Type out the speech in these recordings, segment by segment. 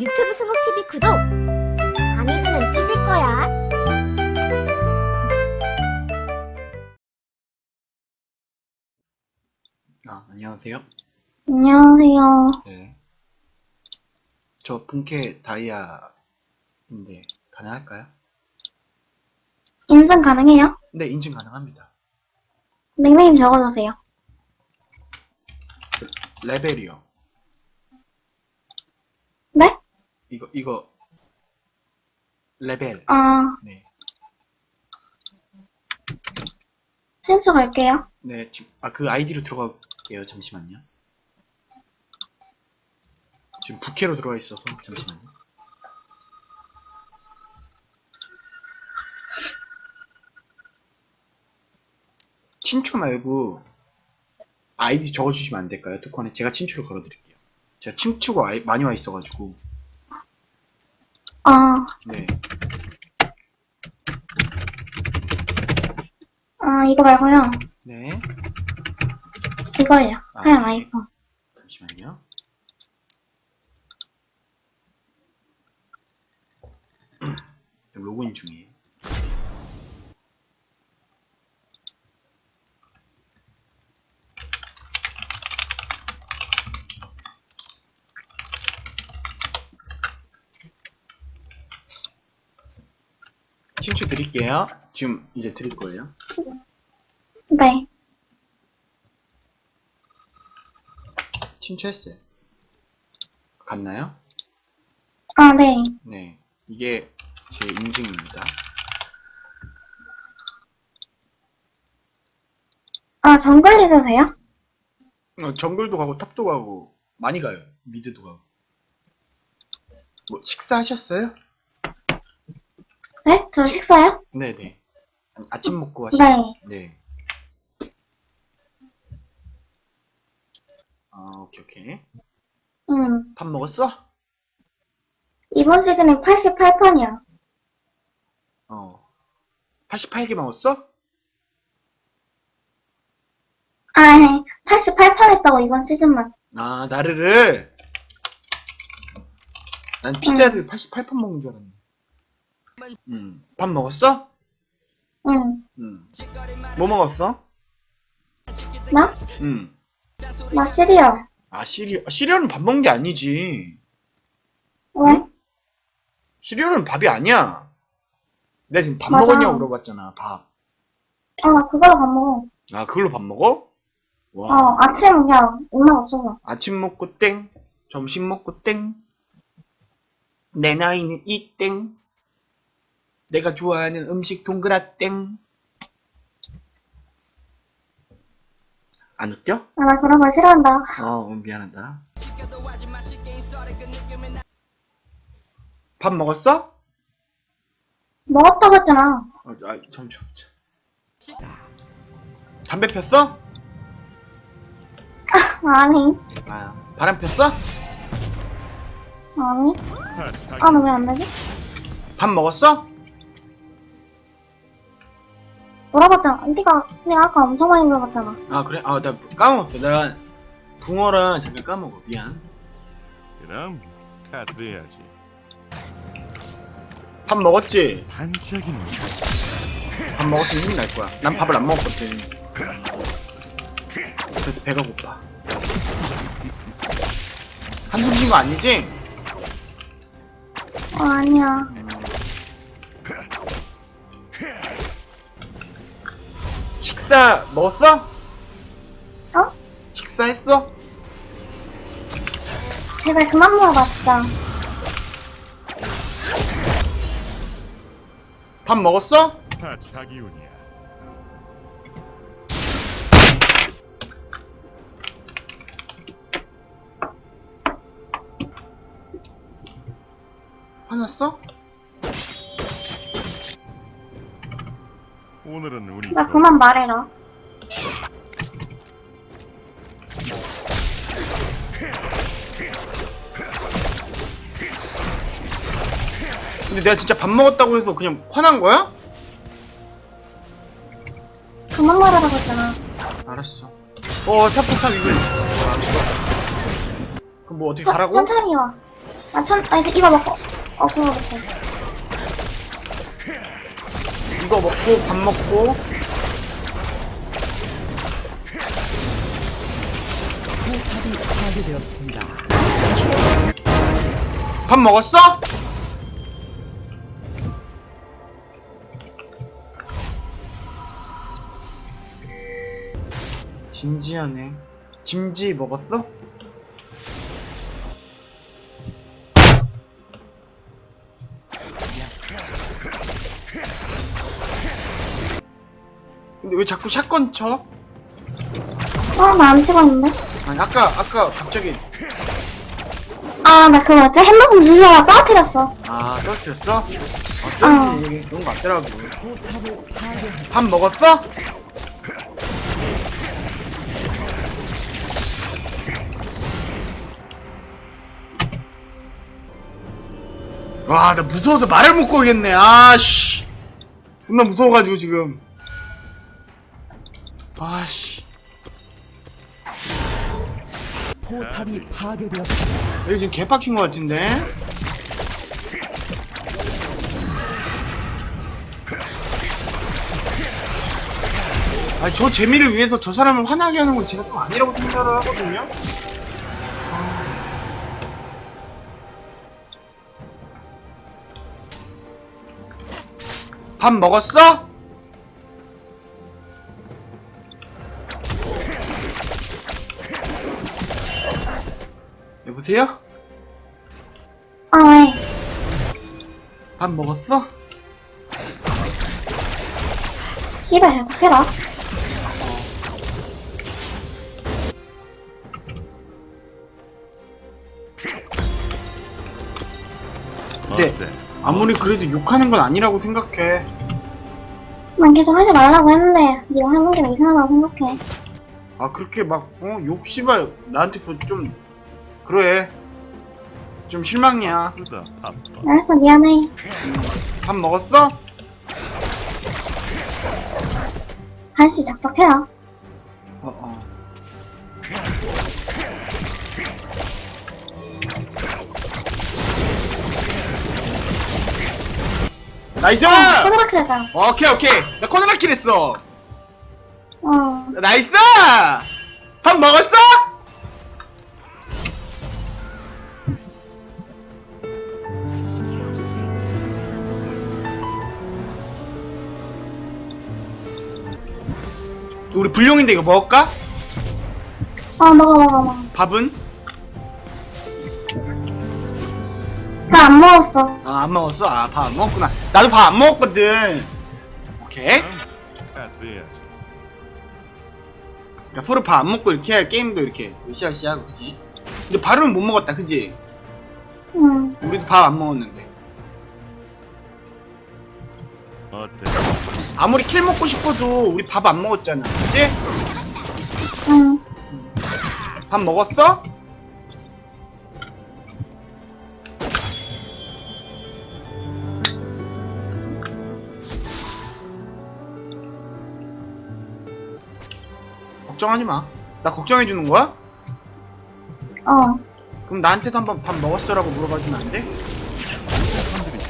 유튜브 수목TV 구독! 안 해주면 삐질 거야. 아, 안녕하세요. 안녕하세요. 네. 저 본캐 다이아인데 가능할까요? 인증 가능해요? 네, 인증 가능합니다. 닉네임 적어주세요. 레벨이요. 네? 이거 이거 레벨. 아, 네. 신청 갈게요. 네, 지금 아 그 아이디로 들어갈게요. 잠시만요. 지금 부캐로 들어가 있어서 잠시만요. 친추 말고 아이디 적어주시면 안 될까요? 토큰에 제가 친추를 걸어드릴게요. 제가 친추가 많이 와 있어가지고 아, 네. 아, 이거 말고요. 네. 이거예요. 아, 하얀 네. 아이폰. 잠시만요. 로그인 중이에요. 친추 드릴게요. 지금 이제 드릴 거예요. 네. 친추했어요. 갔나요? 아, 네. 네. 이게 제 인증입니다. 아, 정글 리드세요? 어, 정글도 가고 탑도 가고 많이 가요. 미드도 가고. 뭐 식사하셨어요? 네? 저 식사요? 네네. 아침 먹고 하시. 네. 네. 아 오케이 오케이. 음, 밥 먹었어? 이번 시즌에 88판이요. 어. 88개 먹었어? 아, 88판 했다고, 이번 시즌만. 아 나르를. 난 피자를 88판 먹는 줄 알았네. 음. 밥 먹었어? 응. 음. 뭐 먹었어? 나? 음. 나 시리얼. 아 시리얼 시리얼은 밥 먹는 게 아니지. 왜? 시리얼은 밥이 아니야. 내가 지금 밥 맞아. 먹었냐고 물어봤잖아. 밥. 아, 나 그걸로 밥 먹어. 아 그걸로 밥 먹어? 와. 어, 아침 그냥 입맛 없어서. 아침 먹고 땡, 점심 먹고 땡. 내 나이는 이 땡. 내가 좋아하는 음식 동그라 땡. 안 웃겨? 아, 나 그런 거 싫어한다. 어, 미안하다. 밥 먹었어? 먹었다고 했잖아. 어, 아, 잠시만. 담배 폈어? 아니, 아, 바람 폈어? 아니. 아, 너 왜 안 되지? 밥 먹었어? 물어봤잖아. 네가, 내가 아까 엄청 많이 물어봤잖아. 아, 그래? 아, 나 까먹었어. 내가 붕어랑 잠깐 까먹어. 미안. 그럼 카드 해야지. 밥 먹었지? 반짝이는 밥 먹었으면 힘이 날 거야. 난 밥을 안 먹었거든. 그래서 배가 고파. 한숨 쉰거 아니지? 어, 아니야. 식사 먹었어? 어? 식사했어? 제발 그만 진짜. 밥 먹었어? 다 자기 운이야. 화났어? 오늘은 운이 진짜 좋아. 그만 말해라. 근데 내가 진짜 밥 먹었다고 해서 그냥 화난 거야? 그만 말하라고 했잖아. 알았어. 어, 탑폭탄 이거. 아. 그럼 뭐 어떻게 천- 가라고? 천천히 와. 아, 천, 아, 이거, 이거 먹고. 어, 그거 먹고. 이거 먹고 밥 먹고 포탑이 파괴되었습니다. 밥 먹었어? 진지하네. 짐지 먹었어? 왜 자꾸 샷건 쳐? 어, 나안 치고 있는데? 아니 아까 아까 갑자기 아, 나 그거 뭐지? 핸드폰 주소가 떨어뜨렸어. 아 떨어뜨렸어? 어쩐지 여기 그런 거 같더라고. 밥 먹었어? 와, 나 무서워서 말을 못 걸겠네. 아, 씨. 존나 무서워가지고, 지금. 아, 씨. 포탑이 파괴되었습니다. 여기 지금 개빡친 것 같은데? 아니, 저 재미를 위해서 저 사람을 화나게 하는 건 제가 좀 아니라고 생각을 하거든요? 밥 먹었어? 여보세요? 아, 왜? 밥 먹었어? 씨발, 어떡해라. 네. 어때? 아무리 그래도 욕하는 건 아니라고 생각해. 난 계속 하지 말라고 했는데, 네가 하는 게 더 이상하다고 생각해. 아 그렇게 막 어욕 씨발 나한테 그좀 그래 좀 실망이야 그다 바빠. 알았어, 미안해. 밥 먹었어? 한씨 작작해라. 어 어 나이스! 코드라킬 했잖아. 오케이 오케이 나 코너라킬 했어 어. 나이스! 밥 먹었어? 우리 불용인데 이거 먹을까? 어, 먹어, 먹어, 먹어. 밥은? 다안 먹었어. 아, 안 먹었어? 아, 밥 안 먹었구나. 나도 밥 안 먹었거든. 오케이. 그러니까 서로 밥 안 먹고 이렇게 해야 게임도 이렇게 으쌰으쌰 하고, 그지? 근데 밥은 못 먹었다, 그지? 응. 우리도 밥 안 먹었는데. 어때? 아무리 킬 먹고 싶어도 우리 밥 안 먹었잖아? 응. 밥 먹었어? 걱정하지 마. 나 걱정해 주는 거야? 어. 그럼 나한테도 한번 밥 먹었어라고 물어봐주면 안 돼?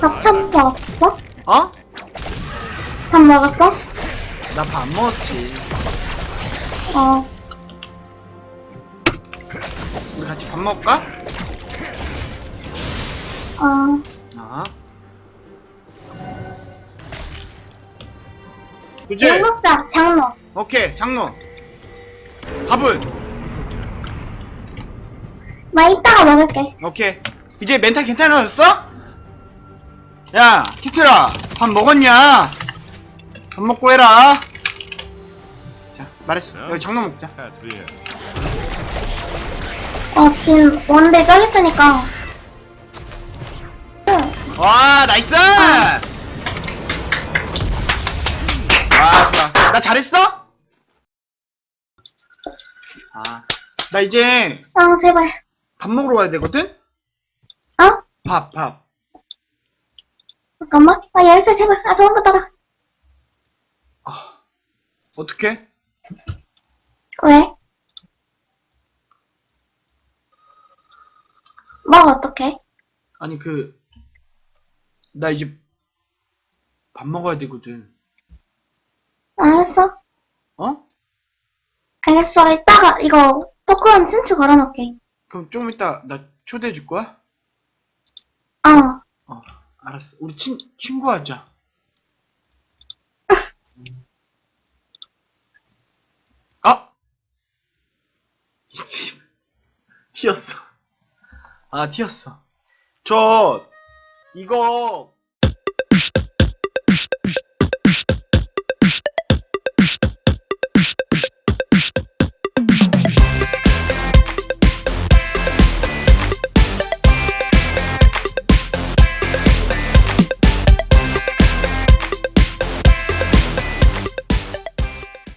밥참 먹었어? 어? 밥 먹었어? 나밥안 먹었지. 어. 우리 같이 밥 먹을까? 어. 아. 그지? 약 먹자, 장로. 오케이, 장로. 밥은? 나 이따가 먹을게. 오케이. 이제 멘탈 괜찮아졌어? 야, 키트라, 밥 먹었냐? 밥 먹고 해라. 자, 말했어. 여기 장로 먹자. 카드해야지. 어, 지금 원대 저기 있으니까. 응. 와, 나이스! 와, 좋아. 나 잘했어? 아, 나 이제 아, 제발. 밥 먹으러 가야 되거든? 어? 밥, 밥. 잠깐만. 아, 열쇠 제발. 아, 저런 거 따라. 아, 어떡해? 왜? 뭐 어떡해? 아니 그 나 이제 밥 먹어야 되거든. 알았어. 어? 알겠어. 이따가 이거 토크온 친추 걸어놓을게. 그럼 좀 이따 나 초대해 줄 거야? 어. 어, 알았어. 우리 친 친구 하자. 아! 튀었어. 아, 튀었어. 저, 이거.